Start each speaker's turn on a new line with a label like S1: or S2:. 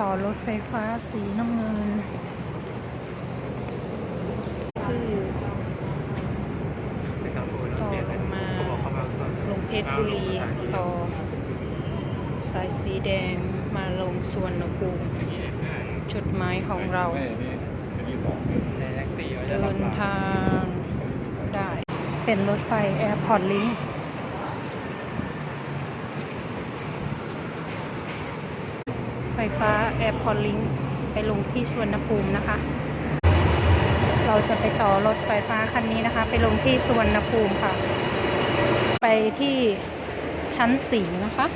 S1: ต่อรถไฟฟ้าสีน้ำเงินซื่อต่อลงมาลงเพชรบุรีต่อ สายสีแดงมาลงสวนภูมิจุดหมายของเราเดินทางได้ เป็นรถไฟ Airport Link ไฟฟ้าแอร์พอร์ลิงไปลงที่สวนภูมินะคะ เราจะไปต่อรถไฟฟ้าคันนี้นะคะ ไปลงที่สวนภูมิค่ะ ไปที่ชั้นสี่นะคะ